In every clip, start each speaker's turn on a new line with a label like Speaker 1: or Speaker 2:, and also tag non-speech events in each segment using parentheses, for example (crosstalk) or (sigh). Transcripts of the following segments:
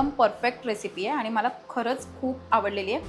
Speaker 1: एकदम perfect recipe आहे आणि मला खरंच खूप आवडलेली आहे.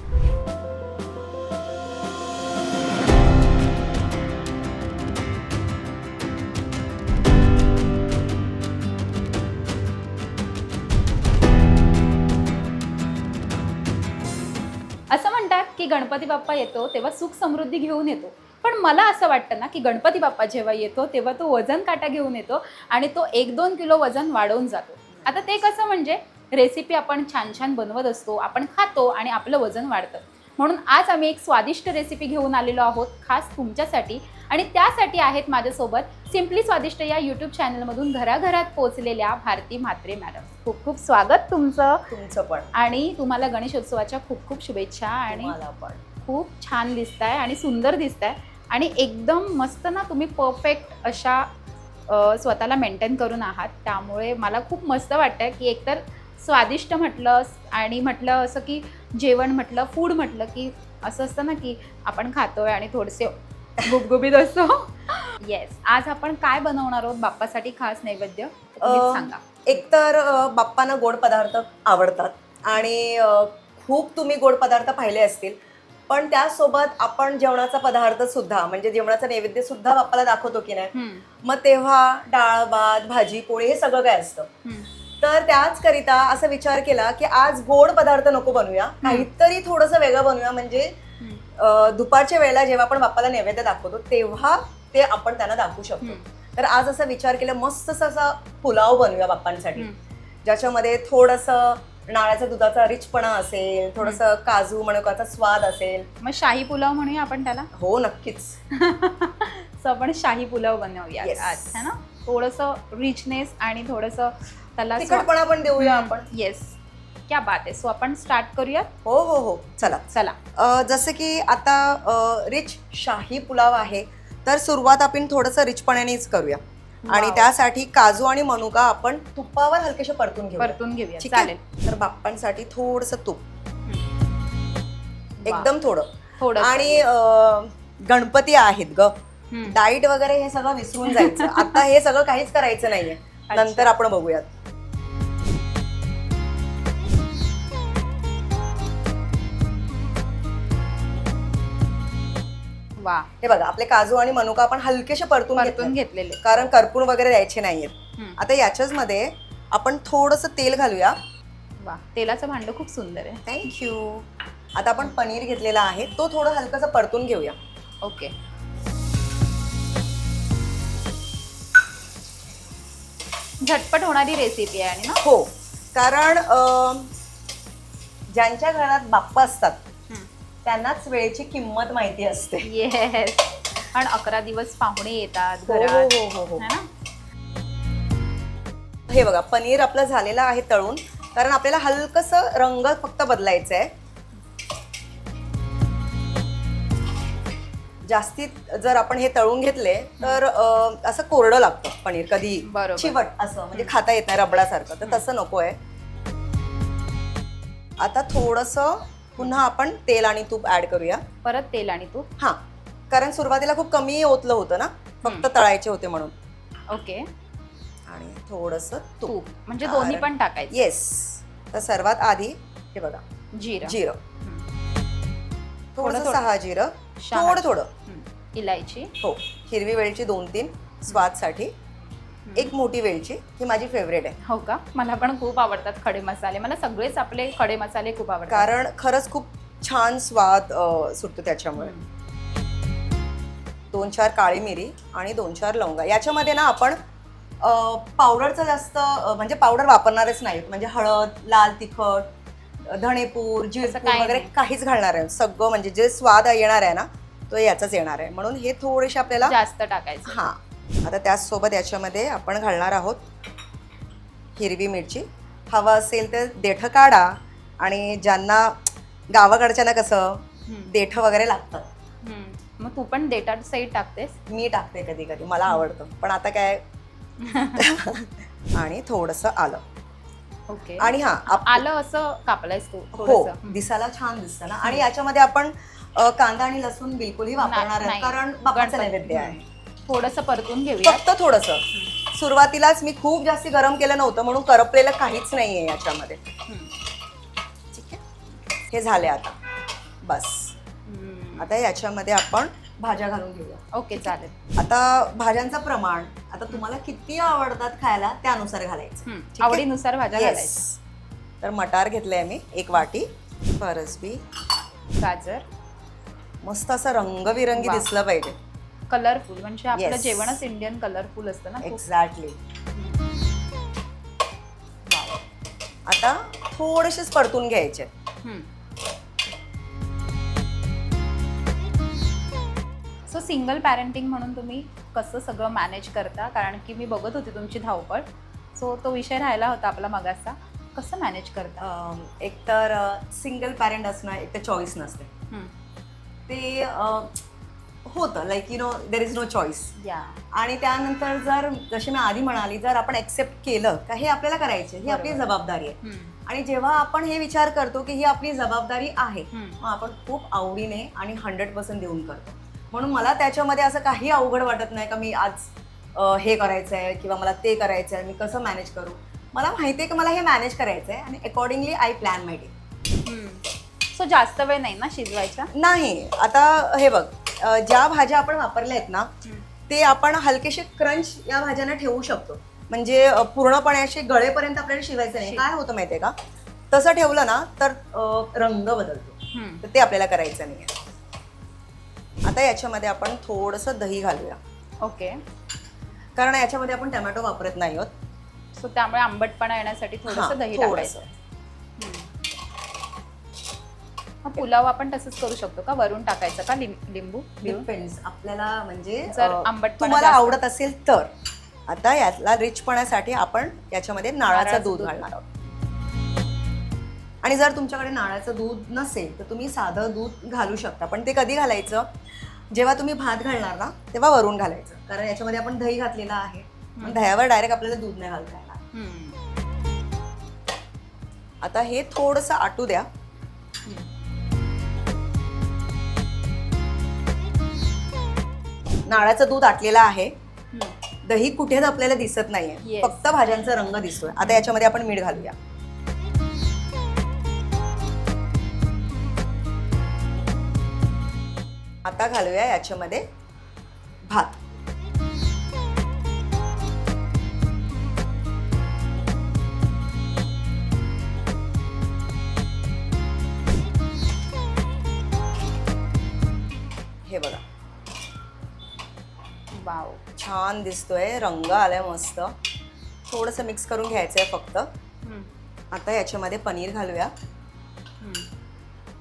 Speaker 1: असं म्हणतात की गणपती बाप्पा येतो तेव्हा सुख समृद्धी घेऊन येतो. पण मला असं वाटतं ना की गणपती बाप्पा जेव्हा येतो तेव्हा तो वजन काटा घेऊन येतो आणि तो एक दोन किलो वजन वाढवून जातो. आता ते कसं म्हणजे रेसिपी आपण छान छान बनवत असतो आपण खातो आणि आपलं वजन वाढतं. म्हणून आज आम्ही एक स्वादिष्ट रेसिपी घेऊन आलेलो आहोत खास तुमच्यासाठी. आणि त्यासाठी आहेत माझ्यासोबत सिम्पली स्वादिष्ट या यूट्यूब चॅनलमधून घराघरात पोहोचलेल्या भारती म्हात्रे मॅडम. खूप खूप स्वागत तुमचं.
Speaker 2: तुमचं पण.
Speaker 1: आणि तुम्हाला गणेशोत्सवाच्या खूप खूप शुभेच्छा आणि
Speaker 2: पण.
Speaker 1: खूप छान दिसताय आणि सुंदर दिसताय. आणि एकदम मस्त ना तुम्ही परफेक्ट अशा स्वतःला मेंटेन करून आहात. त्यामुळे मला खूप मस्त वाटतंय की एकतर स्वादिष्ट म्हटलं आणि म्हटलं असं की जेवण म्हटलं फूड म्हटलं की असं असतं ना की आपण खातोय आणि थोडेसे गुबगुबीत असतो. येस आज आपण काय बनवणार आहोत बाप्पासाठी खास नैवेद्य? सांगा.
Speaker 2: एकतर बाप्पांना गोड पदार्थ आवडतात आणि खूप तुम्ही गोड पदार्थ पाहिले असतील पण त्यासोबत आपण जेवणाचा पदार्थ सुद्धा म्हणजे जेवणाचा नैवेद्य सुद्धा बाप्पाला दाखवतो की नाही मग तेव्हा डाळ भात भाजी पोळी हे सगळं काय असतं. तर त्याच करिता असा विचार केला की आज गोड पदार्थ नको बनवूया काहीतरी थोडंसं वेगळं बनवूया म्हणजे दुपारच्या वेळेला जेव्हा आपण बाप्पाला नैवेद्य दाखवतो तेव्हा ते आपण त्यांना दाखवू शकतो. तर आज असा विचार केला मस्त असा पुलाव बनवूया बाप्पांसाठी. ज्याच्यामध्ये थोडंसं नारळाच्या दुधाचा रिचपणा असेल थोडंसं काजू मणकाचा स्वाद असेल.
Speaker 1: मग शाही पुलाव म्हणूया आपण त्याला?
Speaker 2: हो नक्कीच. (laughs)
Speaker 1: सो आपण शाही पुलाव बनवूया. आज है ना? थोडंसं रिचनेस आणि थोडंसं त्याला
Speaker 2: तिखटपणा पण देऊया आपण.
Speaker 1: येस क्या बात आहे. सो आपण स्टार्ट करूया
Speaker 2: हो हो हो. चला.
Speaker 1: चला.
Speaker 2: अ, जसं की आता रिच शाही पुलाव आहे तर सुरुवात आपण थोडंसं रिचपणानेच करूया. आणि
Speaker 1: Wow.
Speaker 2: त्यासाठी काजू आणि मनुका आपण तुपावर हलकेसे परतून घेऊ
Speaker 1: परतून घेऊया.
Speaker 2: ठीक आहे?
Speaker 1: चालेल.
Speaker 2: तर बाप्पांसाठी थोडस तूप. एकदम थोडं.
Speaker 1: थोडं
Speaker 2: आणि अ, गणपती आहेत ग. डाईट वगैरे हे सगळं विसरून जायचं. (laughs) आता हे सगळं काहीच करायचं नाहीये. नंतर आपण बघूयात.
Speaker 1: वा.
Speaker 2: हे बघा आपले काजू आणि मनुका आपण हलकेसे परतून
Speaker 1: परतून
Speaker 2: घेतले.
Speaker 1: घेतलेले.
Speaker 2: कारण करपून वगैरे द्यायचे नाहीयेत.
Speaker 1: हम्म.
Speaker 2: आता याच्याच मध्ये आपण थोडस तेल घालूया.
Speaker 1: वा तेलाचं भांड खूप सुंदर आहे.
Speaker 2: थँक्यू आता आपण पनीर घेतलेला आहे. तो थोडं हलकस परतून घेऊया.
Speaker 1: ओके. झटपट होणारी रेसिपी आहे आणि ना?
Speaker 2: हो. कारण अं, ज्यांच्या घरात बाप्पा असतात त्यांनाच वेळेची किंमत माहिती असते.
Speaker 1: येस कारण अकरा दिवस पाहुणे येतात
Speaker 2: हो, हो,
Speaker 1: घरात.
Speaker 2: हो, हो, हो.
Speaker 1: है ना?
Speaker 2: हे बघा पनीर आपलं झालेलं आहे तळून. कारण आपल्याला हलकस रंग फक्त बदलायचा आहे जास्तीत जर आपण हे तळून घेतले तर अं, असं कोरडं लागतं पनीर कधी.
Speaker 1: बरोबर.
Speaker 2: चिवट असं म्हणजे खाता येत नाही रबडासारखं. तर तसं नको आहे आता थोडस पुन्हा आपण तेल आणि तूप ऍड करूया.
Speaker 1: परत तेल आणि तूप.
Speaker 2: हा कारण सुरुवातीला खूप कमी ओतलं होतं ना फक्त. तळायचे होते म्हणून.
Speaker 1: ओके.
Speaker 2: आणि थोडस तूप.
Speaker 1: म्हणजे दोन्ही पण टाकायचे.
Speaker 2: येस तर सर्वात आधी हे बघा
Speaker 1: जिरं.
Speaker 2: जिरं. थोडस
Speaker 1: थोडं.
Speaker 2: सहा जिरं.
Speaker 1: शहा.
Speaker 2: थोडं थोडं.
Speaker 1: इलायची.
Speaker 2: हो हिरवी वेलची दोन तीन स्वादसाठी एक मोठी वेलची ही माझी फेवरेट आहे.
Speaker 1: हो का? मला पण खूप आवडतात खडे मसाले. मला सगळेच आपले खडे मसाले खूप आवडतात.
Speaker 2: कारण खरंच खूखूप छान स्वाद अं, सुटतो त्याच्यामुळे. दोन चार काळी मिरी आणि दोन चार लवंगा. याच्यामध्ये ना आपण अं, पावडरचं जास्त अं, म्हणजे पावडर वापरणारच नाहीत. म्हणजे हळद लाल तिखट धणेपूर जिरपूर
Speaker 1: काही
Speaker 2: वगैरे
Speaker 1: नाही.
Speaker 2: काहीच घालणार आहे सगळं म्हणजे जे स्वाद येणार आहे ना तो याचाच येणार आहे. म्हणून हे थोडेसे आपल्याला
Speaker 1: जास्त टाकायचं.
Speaker 2: हा आता त्याचसोबत याच्यामध्ये आपण घालणार आहोत हिरवी मिरची. हवं असेल तर देठं काढा आणि ज्यांना गावाकडच्यांना कसं. देठं वगैरे लागतात.
Speaker 1: मग तू पण डेटा सहित टाकतेस?
Speaker 2: मी टाकते कधी कधी मला आवडतं. पण आता काय? (laughs) आणि थोडंसं आलं.
Speaker 1: ओके.
Speaker 2: आणि हा आप-
Speaker 1: आलं असं कापलायस तू
Speaker 2: हो
Speaker 1: थोडंसं.
Speaker 2: दिसायला छान दिसतं ना. आणि याच्यामध्ये आपण अ, कांदा आणि लसूण बिलकुलही वापरणार
Speaker 1: नाही,
Speaker 2: आहे कारण
Speaker 1: गणपती.
Speaker 2: नैवेद्य आहे.
Speaker 1: थोडंसं परतून घेऊया
Speaker 2: फक्त थोडंसं. सुरुवातीलाच मी खूप जास्ती गरम केलं नव्हतं म्हणून करपलेलं काहीच नाही आहे याच्यामध्ये. ठीक आहे? हे झाले आता. बस. आता याच्यामध्ये आपण भाज्या घालून घेऊया.
Speaker 1: ओके चालेल.
Speaker 2: आता भाज्यांचं प्रमाण आता तुम्हाला किती आवडतात खायला त्यानुसार घालायचं?
Speaker 1: आवडीनुसार भाज्या
Speaker 2: Yes.
Speaker 1: घालायच्या
Speaker 2: तर मटार घेतलंय मी एक वाटी फरसबी.
Speaker 1: गाजर.
Speaker 2: मस्त असं रंगबिरंगी
Speaker 1: वा.
Speaker 2: दिसलं पाहिजे.
Speaker 1: कलरफुल म्हणजे आपलं
Speaker 2: Yes.
Speaker 1: जेवणच इंडियन कलरफुल असतं ना खूप.
Speaker 2: एक्झॅक्टली आता थोडेसेच परतून घ्यायचे.
Speaker 1: सो सिंगल पॅरेंटिंग म्हणून तुम्ही कसं सगळं मॅनेज करता कारण की मी बघत होते तुमची धावपळ सो तो विषय राहिला होता आपला मगाचा कसं मॅनेज करता
Speaker 2: अं, एक तर सिंगल पॅरेंट असणं एक तर चॉईस नसते
Speaker 1: हम्म.
Speaker 2: ते अं, होतं like you know there is no choice
Speaker 1: या
Speaker 2: आणि त्यानंतर जर जशी मी आधी म्हणाली जर आपण ऍक्सेप्ट केलं का हे आपल्याला करायचे ही आपली. जबाबदारी आहे. आणि जेव्हा आपण हे विचार करतो की ही आपली जबाबदारी आहे. मग आपण खूप आवडीने आणि हंड्रेड पर्सेंट देऊन करतो म्हणून मला त्याच्यामध्ये असं काही अवघड वाटत नाही का मी आज हे करायचं आहे किंवा मला ते करायचं आहे मी कसं मॅनेज करू मला माहिती आहे की मला हे मॅनेज करायचं आहे आणि accordingly I plan my day.
Speaker 1: So जास्त वेळ नाही ना शिजवायचा
Speaker 2: नाही आता हे बघ ज्या भाज्या आपण वापरल्या आहेत ना. ते आपण हलकेसे क्रंच या भाज्यांना ठेवू शकतो. म्हणजे पूर्णपणे असे गळेपर्यंत आपल्याला शिवायचं नाही. काय होतं माहितीये का? तसं ठेवलं ना तर रंग बदलतो. तर ते आपल्याला करायचं नाही आता याच्यामध्ये आपण थोडंसं दही घालूया.
Speaker 1: ओके.
Speaker 2: कारण याच्यामध्ये आपण टमॅटो वापरत नाही आहोत.
Speaker 1: सो त्यामुळे आंबटपणा येण्यासाठी थोडंसं दही
Speaker 2: थोडंसं.
Speaker 1: टाकायचं. हा पुलाव आपण तसंच करू शकतो का? वरून टाकायचं का लिं- लिंबू?
Speaker 2: डिपेंड्स आपल्याला म्हणजे
Speaker 1: जर
Speaker 2: अं,
Speaker 1: आंबटपणा
Speaker 2: तुम्हाला
Speaker 1: जास्त-
Speaker 2: आवडत असेल तर. आता यातला रिचपणासाठी आपण याच्यामध्ये नारळाचं
Speaker 1: नारळाचं
Speaker 2: दूध
Speaker 1: दूध.
Speaker 2: घालणार आहोत. आणि जर तुमच्याकडे नारळाचं दूध नसेल तर तुम्ही साधं दूध घालू शकता. पण ते कधी घालायचं? जेव्हा तुम्ही भात घालणार ना तेव्हा वरून घालायचं. कारण याच्यामध्ये आपण दही घातलेलं आहे. दह्यावर डायरेक्ट आपल्याला दूध नाही घालता येणार.
Speaker 1: हम्म.
Speaker 2: आता हे थोडंसं आटू द्या. नारळाचं दूध आटलेलं आहे. दही कुठेच आपल्याला दिसत नाहीये.
Speaker 1: Yes.
Speaker 2: फक्त भाज्यांचा रंग दिसतोय. आता याच्यामध्ये आपण मीठ घालूया. आता घालूया याच्यामध्ये भात. छान दिसतोय रंग आलाय मस्त. थोडंसं मिक्स करून घ्यायचं आहे फक्त. आता याच्यामध्ये पनीर घालूया.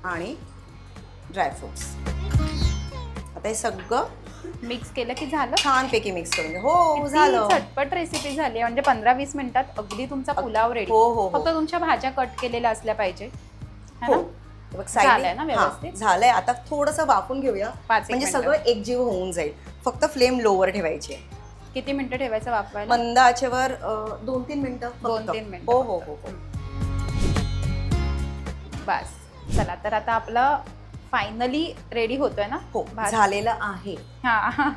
Speaker 2: आणि ड्रायफ्रुट्स आता हे सगळं
Speaker 1: मिक्स केलं की झालं?
Speaker 2: छानपैकी मिक्स करून घ्या हो झालं.
Speaker 1: झटपट रेसिपी झाली. म्हणजे पंधरा वीस मिनिटात अगदी तुमचा पुलाव रेडी
Speaker 2: हो, हो, हो.
Speaker 1: फक्त तुमच्या भाज्या कट केलेल्या असल्या पाहिजे. है झालंय ना व्यवस्थित?
Speaker 2: झालंय. आता थोडंसं वाफून घेऊया. म्हणजे. सगळं एकजीव होऊन जाईल. फक्त फ्लेम लोवर ठेवायची. आहे
Speaker 1: किती मिनिटं ठेवायचं वापरायला
Speaker 2: मंद आचेवर अं, दोन तीन मिनिटं फक्त.
Speaker 1: दोन तीन मिनिटं
Speaker 2: हो हो हो हो.
Speaker 1: बस. चला तर आता आपलं फायनली रेडी होतोय ना?
Speaker 2: हो
Speaker 1: भात?
Speaker 2: झालेलं आहे.
Speaker 1: हा.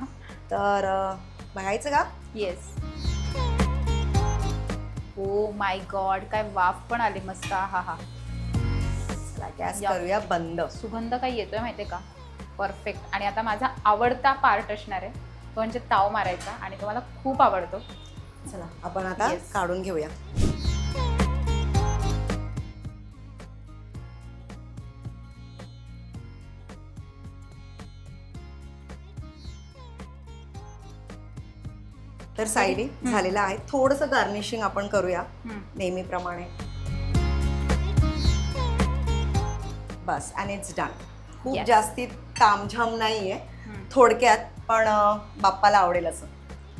Speaker 2: तर अं, बघायचं का?
Speaker 1: येस ओ माय गॉड काय वाफ पण आली मस्त. हा हा.
Speaker 2: चला गॅस
Speaker 1: या.
Speaker 2: करूया बंद.
Speaker 1: सुगंध काय येतोय माहितीये का? परफेक्ट आणि आता माझा आवडता पार्ट असणार आहे तो म्हणजे ताव मारायचा आणि तो मला खूप आवडतो.
Speaker 2: चला आपण आता
Speaker 1: Yes.
Speaker 2: काढून घेऊया. तर साईडी झालेलं आहे. थोडंसं गार्निशिंग आपण करूया
Speaker 1: हम्म.
Speaker 2: नेहमीप्रमाणे. बस अँड इट्स डन खूप
Speaker 1: Yes.
Speaker 2: जास्ती तामझाम नाहीये.
Speaker 1: हम्म.
Speaker 2: थोडक्यात पण बाप्पाला आवडेल असं.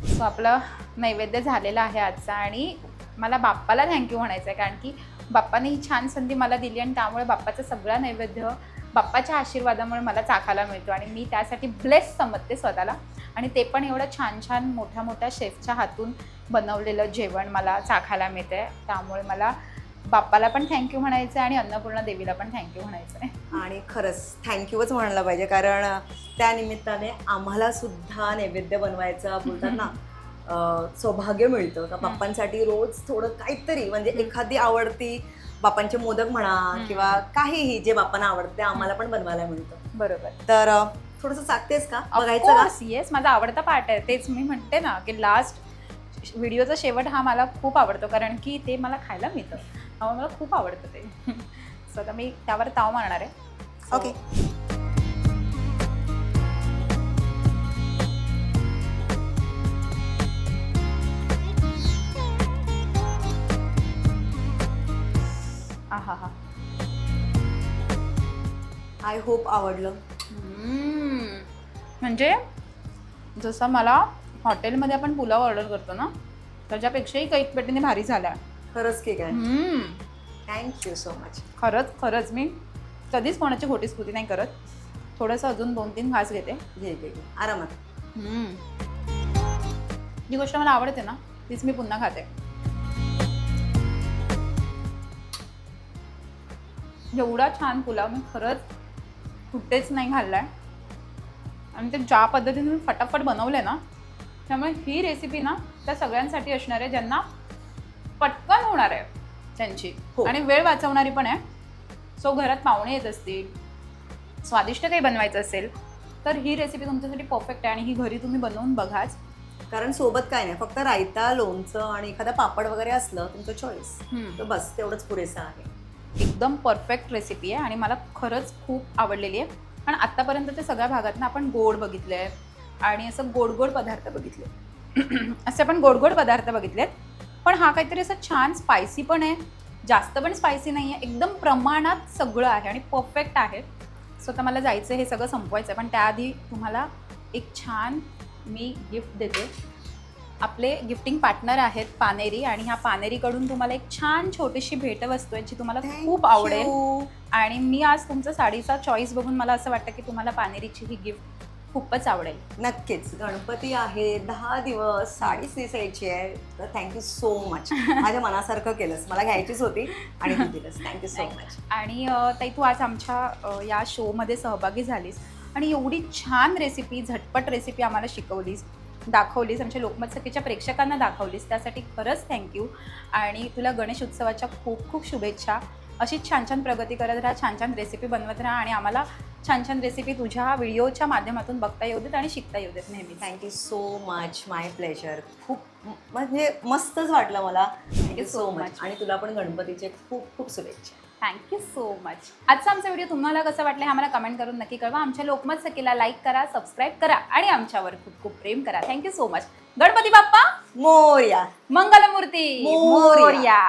Speaker 1: सो आपलं नैवेद्य झालेलं आहे आजचा आणि मला बाप्पाला थँक्यू म्हणायचं आहे कारण की बाप्पाने ही छान संधी मला दिली आणि त्यामुळे बाप्पाचा सगळा नैवेद्य बाप्पाच्या आशीर्वादामुळे मला चाखायला मिळतो आणि मी त्यासाठी ब्लेस समजते स्वतःला. आणि ते पण एवढं छान छान मोठ्या मोठ्या शेफच्या हातून बनवलेलं जेवण मला चाखायला मिळते त्यामुळे मला बाप्पाला पण थँक्यू म्हणायचं आहे आणि अन्नपूर्णा देवीला पण थँक्यू म्हणायचं आहे
Speaker 2: आणि खरंच थँक्यूच म्हणायला पाहिजे कारण त्या निमित्ताने आम्हाला सुद्धा नैवेद्य बनवायचा बोलतात ना सौभाग्य मिळतं. का बाप्पांसाठी रोज थोडं काहीतरी म्हणजे एखादी आवडती बाप्पांचे मोदक म्हणा. किंवा काहीही जे बाप्पांना आवडते आम्हाला पण बनवायला मिळतं.
Speaker 1: बरोबर.
Speaker 2: तर थोडस सांगतेस का? बघायचं का?
Speaker 1: येस माझा आवडता पार्ट आहे. तेच मी म्हणते ना की लास्ट व्हिडिओचा शेवट हा मला खूप आवडतो कारण की ते मला खायला मिळतं. त्यामुळे मला खूप आवडतं ते. (laughs) सो आता मी त्यावर ताव मारणार आहे.
Speaker 2: ओके
Speaker 1: हा
Speaker 2: आय होप आवडलं.
Speaker 1: म्हणजे जसं मला हॉटेलमध्ये आपण पुलाव ऑर्डर करतो ना त्याच्यापेक्षाही कैक पेटीने भारी झाला.
Speaker 2: खरंच की काय
Speaker 1: हम्म.
Speaker 2: थँक्यू सो मच
Speaker 1: खरंच खरंच मी कधीच कोणाची खोटी स्फूर्ती नाही करत. थोडंसं अजून दोन तीन घास घेते.
Speaker 2: घे घे घे. आरामात.
Speaker 1: जी गोष्ट मला आवडते ना तीच मी पुन्हा खाते. एवढा छान पुलाव मी खरंच कुठेच नाही खाल्लाय. आणि ते ज्या पद्धतीने मी फटाफट बनवले ना त्यामुळे ही रेसिपी ना त्या सगळ्यांसाठी असणार आहे ज्यांना पटकन होणार आहे त्यांची.
Speaker 2: हो.
Speaker 1: आणि वेळ वाचवणारी पण आहे. सो घरात पाहुणे येत असतील स्वादिष्ट काही बनवायचं असेल तर ही रेसिपी तुमच्यासाठी परफेक्ट आहे आणि ही घरी तुम्ही बनवून बघाच.
Speaker 2: कारण सोबत काय नाही फक्त रायता लोणचं आणि एखादा पापड वगैरे असलं तुमचं चॉईस तर बस तेवढंच पुरेसं आहे.
Speaker 1: एकदम परफेक्ट रेसिपी आहे आणि मला खरंच खूप आवडलेली आहे. आणि आत्तापर्यंतच्या सगळ्या भागात ना आपण गोड बघितले आहे आणि असं गोड गोड पदार्थ बघितले. (clears throat) असे आपण गोड गोड पदार्थ बघितलेत. पण हा काहीतरी असं छान स्पायसी पण आहे. जास्त पण स्पायसी नाही आहे एकदम प्रमाणात सगळं आहे आणि परफेक्ट आहे. सो आता मला जायचं हे सगळं संपवायचं आहे पण त्याआधी तुम्हाला एक छान मी गिफ्ट देते. आपले गिफ्टिंग पार्टनर आहेत पानेरी आणि ह्या पानेरीकडून तुम्हाला एक छान छोटीशी भेटवस्तू आहे जी तुम्हाला खूप आवडेल. आणि मी आज तुमचा साडीचा चॉईस बघून मला असं वाटतं की तुम्हाला पानेरीची ही गिफ्ट खूपच आवडेल.
Speaker 2: नक्कीच. गणपती आहे. दहा दिवस साडी नेसायची आहे. तर थँक्यू सो मच माझ्या मनासारखं केलंस. मला घ्यायचीच होती आणि तू दिलंस. थँक्यू सो मच
Speaker 1: आणि ताई तू आज आमच्या या शोमध्ये सहभागी झालीस आणि एवढी छान रेसिपी झटपट रेसिपी आम्हाला शिकवलीस दाखवलीस आमच्या लोकमत सखीच्या प्रेक्षकांना दाखवलीस. त्यासाठी खरंच थँक्यू आणि तुला गणेश उत्सवाच्या खूप खूप शुभेच्छा. अशीच छान छान प्रगती करत राहा छान छान रेसिपी बनवत राहा आणि आम्हाला छान छान रेसिपी तुझ्या व्हिडिओच्या माध्यमातून बघता येऊ देत आणि शिकता येऊ देत नेहमी
Speaker 2: thank you so much my pleasure खूप म्हणजे मस्तच वाटलं मला. थँक्यू सो मच आणि तुला पण गणपतीचे खूप खूप शुभेच्छा.
Speaker 1: थँक्यू सो मच आजचा आमचा व्हिडिओ तुम्हाला कसं वाटलं हे आम्हाला कमेंट करून नक्की कळवा. आमच्या लोकमत सखीला लाईक करा सबस्क्राईब करा आणि आमच्यावर खूप खूप प्रेम करा. Thank you so much Ganpati Bappa!
Speaker 2: Morya.
Speaker 1: Mangalmurti. Morya.